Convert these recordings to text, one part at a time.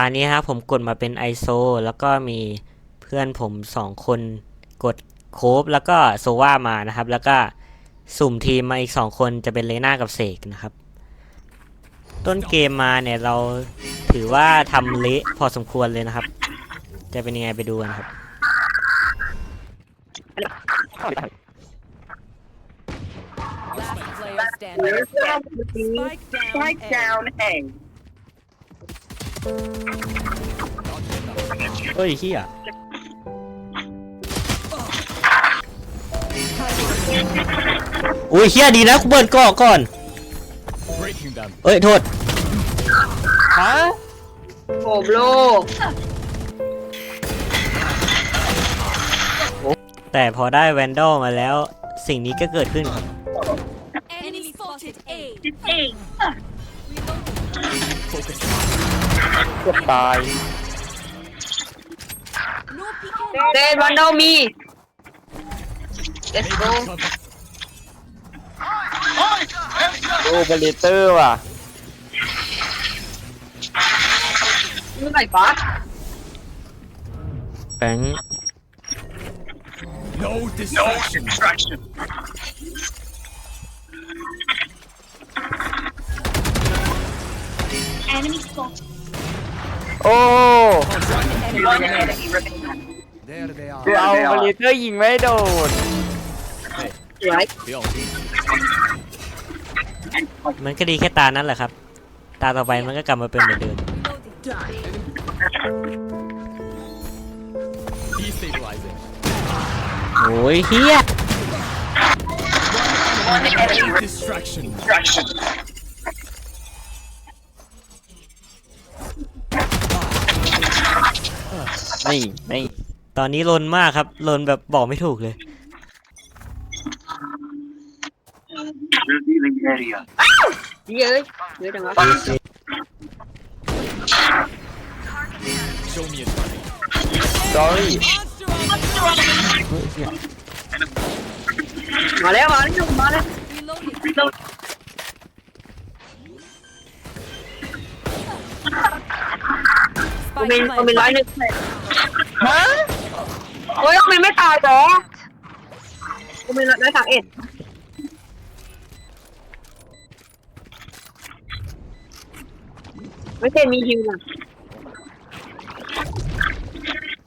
านี้ครับผมกดมาเป็น ISO แล้วก็มีเพื่อนผมสองคนกดโคบแล้วก็โซว่ามานะครับ แล้วก็สุ่มทีมมาอีกสองคนจะเป็นเลน่ากับเสกนะครับ ต้นเกมมาเนี่ยเราถือว่าทำเละพอสมควรเลยนะครับ จะเป็นยังไงไปดูกันครับ Last player standing. Spike down. Strike A. down A. เฮ้ยเฮียอุ้ยเฮียดีนะกูเบิร์นเกาะก่อน Breaking them. เอ้ยโทษฮะผมโลก แต่พอได้แวนดอลมาแล้ว สิ่งนี้ก็เกิดขึ้นครับ Enemy spotted A. เอง เกือบตาย No peeking. เดนวันโดมี let's go โอเปอเรเตอร์ว่ะเมื่อไหร่ปะแบงค์ No distraction. โอ้ Enemy remaining. There they คือ are. เอาโอเปอเรเตอร์ยิงไม่โดนสวย They all see. มันก็ดีแค่ตานั้นแหละครับ ตาต่อไปมันก็กลับมาเป็นเหมือนเดิม Destabilizing. โอ้ยเฮีย นี่นี่ตอนนี้ลนมากครับลนแบบบอกไม่ถูกเลย Revealing area. เยอะเยอะจังวะ Show me a target. สอรี่มาแล้วมาแล้วมาแล้ว Reloading. ผม Spike เป็นผมเป็นร้อย planted. หนึ่ง ฮะโอ้ยผมไม่ตายเหรอผมเป็นร้อยสามเอ็ดไม่ใช่มีฮิวนะ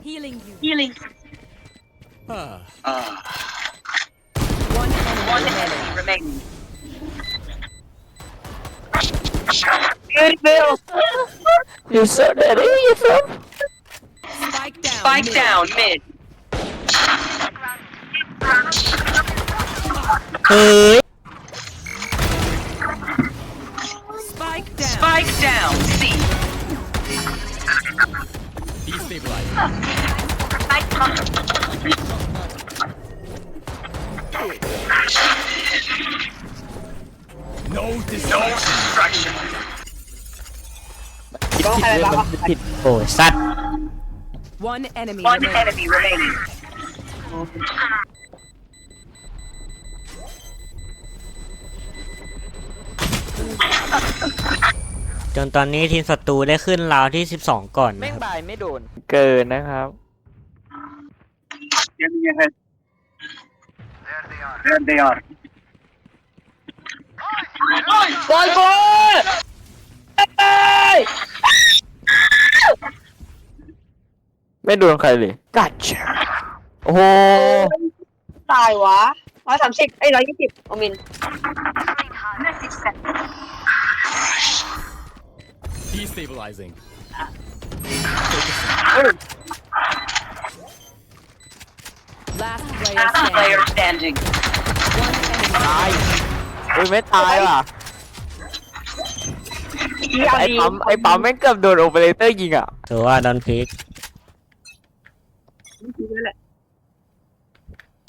Healing you. ฮิลิง Ah, Ah, One enemy remaining. remaining เกิดเบลยูเซอร์เดรี่ยูเซอร์ Spike down. spike mid. down mid เฮ้ย Spike down. spike down C destabilizing. No distraction. ผิดผิดเลยมันผิด โอ้ยสัตว์ One enemy one remaining. enemy remaining จนตอนนี้ทีมศัตรูได้ขึ้นราวที่ 12 ก่อนแม่นะงครับ บายไม่โดน เกินนะครับ enemy ahead. There they are. โกยโกย ไม่โดนใครเลย กัดโอ้โหตายวะร้อยสามสิบไอ้ร้อยยี่สิบโอมิน Destabilizing. Last player standing. standing One enemy ตายเฮ้ยไม่ตายว่ะที่เอาไอ้ดีปั๊มไอ้ปั๊มแม่งเกือบโดนโอเปอเรเตอร์ยิงอะ ถือว่าดอนพีก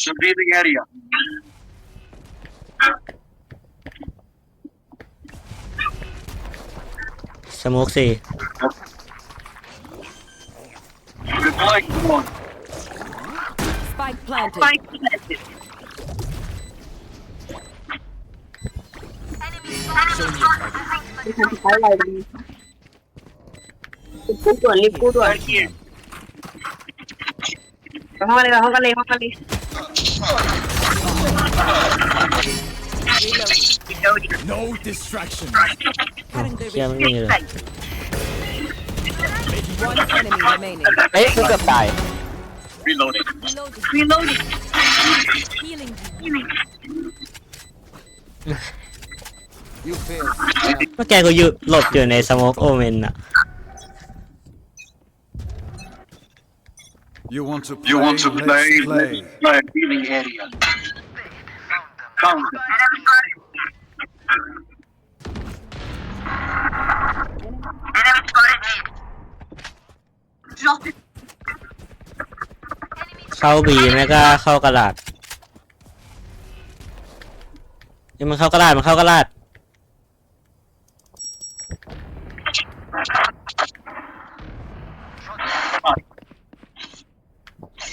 should Some the area. Smoke see. Deploying drone. Spike planted. Spike planted. Enemy go to lift go to. Hang on, hang on, hang on. No distraction. One enemy remaining. เฮ้ยกูเกือบตาย Reloading. Reloading. Reloading. Healing. Healing. You fail. เมื่อแกกูอยู่หลบอยู่ในสโมกโอเมนอะ You want to play? You want to play? Play. Found it. Drop it. เข้าบีไม่ก็เข้ากระดาษเดี๋ยวมันเข้ากระดาษมันเข้ากระดาษ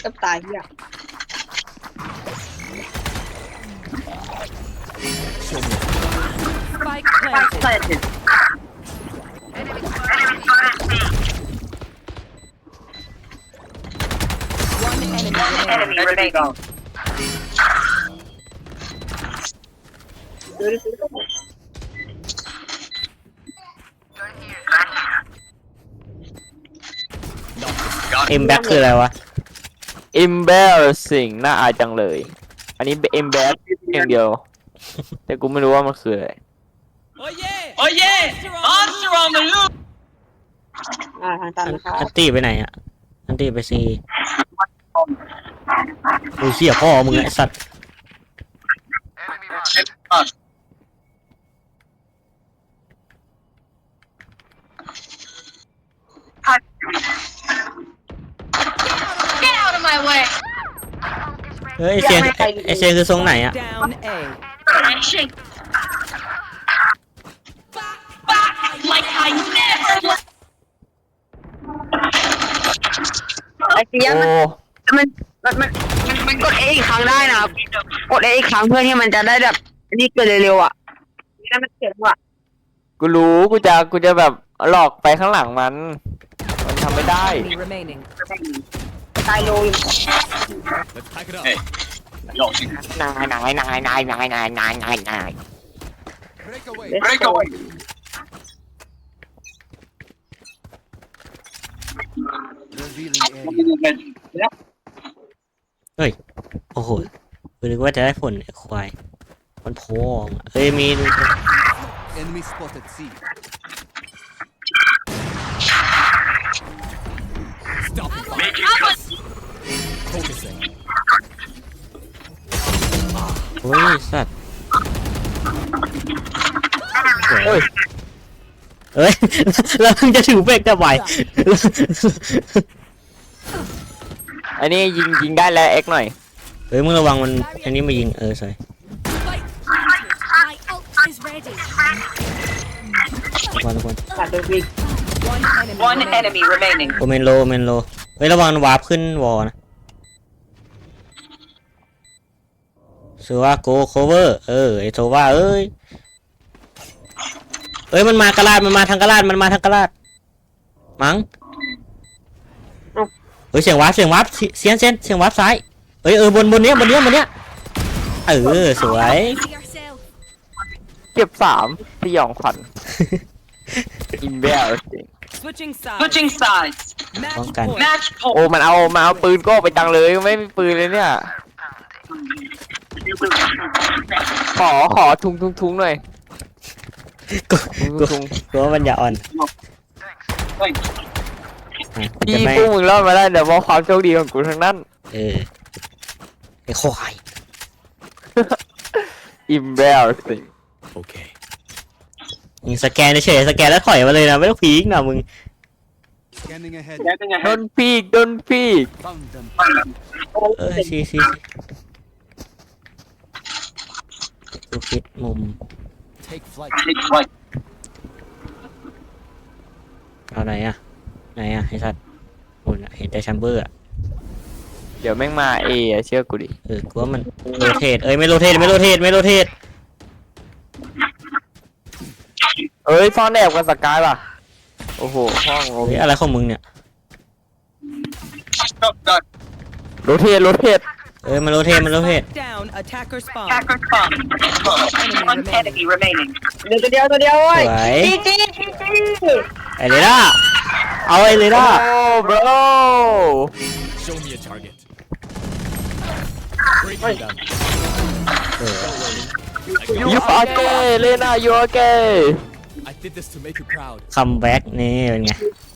กับตายเฮีย Spike planted. planted One enemy remaining. enemy remaining ดูดิเอ็มแบ็คคืออะไรวะ embarrassing น่าอายจังเลย อันนี้ embarrass อย่างเดียว แต่กูไม่รู้ว่ามันคืออะไร อ่าทางตันนะครับ อันตีไปไหนอะอันตีไปซีโอ้ยเหี้ยพ่อมึงไอสัตว์เฮ้ยไอเซียนไอเซียนคือทรงไหนอะ Down A. ไอเสียโอ้มันมันมันมันมันมันกดเออีกครั้งได้นะครับกดเออีกครั้งเพื่อที่มันจะได้แบบนี่เกิดเร็วๆอะนี่ได้มันเสียงว่ะกูรู้กูจะกูจะแบบหลอกไปข้างหลังมัน มันทำไม่ได้ Enemy remaining. ตายโลอยู่ Let's pack it up. Hey. Yo, see. นายนายนายนายนายนายนายนายนาย Break away. Break away. Revealing area. เฮ้ยโอ้โหกูนึกว่าจะได้ผลไอ้ควาย มันโพงอะเฮ้ยมี Enemy spotted C. Stop it. Focusing. โอ้ยสัตว์สวยเฮ้ยเอ้ยแล้วมึงจะถือเบรกทำไม อันนี้ยิงยิงได้แล้วเอ็กหน่อยเฮ้ยมึงระวังมันอันนี้มายิงเออสวย My ult is ready. ทุกคนทุกคนตัดโดยวิก One enemy. One enemy remaining. โอเมนโลโอเมนโลเฮ้ยระวังวาร์ปขึ้นวอลนะสือว่าโกโคเวอร์เออไอโซว่าเอ้ยเอ้ยมันมากระลาดมันมาทางกระลาดมันมาทางกระลาดมั้ง เฮ้ยเสียงวาร์ปเสียงวาร์ปเสีเสียงเสียงเสียงวาร์ปซ้ายเอ้ยเออบนบนเนี้ยบนเนี้ยบนเนี้ยเออสวย See yourself. เก็บสามที่ยองขวัญ embarrassing Switching sides. switching sides Match Bangkan. point. match โอ้มันเอามาเอาปืนโก็ไปจังเลยไม่มีปืนเลยเนี่ย ขอขอทุงทุงทุงหน่อยกูทุงกูทุงกูว่ามันอย่าอ่อนอะกูจะ พี่ไม่พวกมึงรอดมาได้เดี๋ยวเพราะความโชคดีของกูทั้งนั้น เออไอ้ควาย embarrassing Okay. มึงสแกนเฉยๆสแกนแล้วถอยมาเลยนะไม่ต้องพีกนะมึง Scanning ahead. โดนพีกโดนพีก Found them. เออซีซีกูคิดมุม Take flight. Take flight. เอาไหนอะ ไหนอะไอ้สัตว์โอ้ยเห็นแต่แชมเบอร์อะเดี๋ยวแม่งมาเอะเชื่อกูดิเออกูว่ามันโรเทตเอ้ยไม่โรเทตไม่โรเทตไม่โรเทตเอ้ยซ่อนแอบกับสกายป่ะโอ้โหห้องโอ้เฮ้ยอะไรของมึงเนี่ย Stop that. โรเทตโรเทตเอ้ยมันโรเทตมันโรเทต Down. Attacker spawn. Attacker spawn. One enemy remaining. เดี๋ยวตัวเดียวตัวเดียวเว้ยสวย จีจีจีจีไอเรด้า เอาไอเรด้าโอ้บร Show me a target. Break me down. ยูอาเกเลน่ายูอาเก I did this to make you proud. คัมแบ็กนี่เป็นไง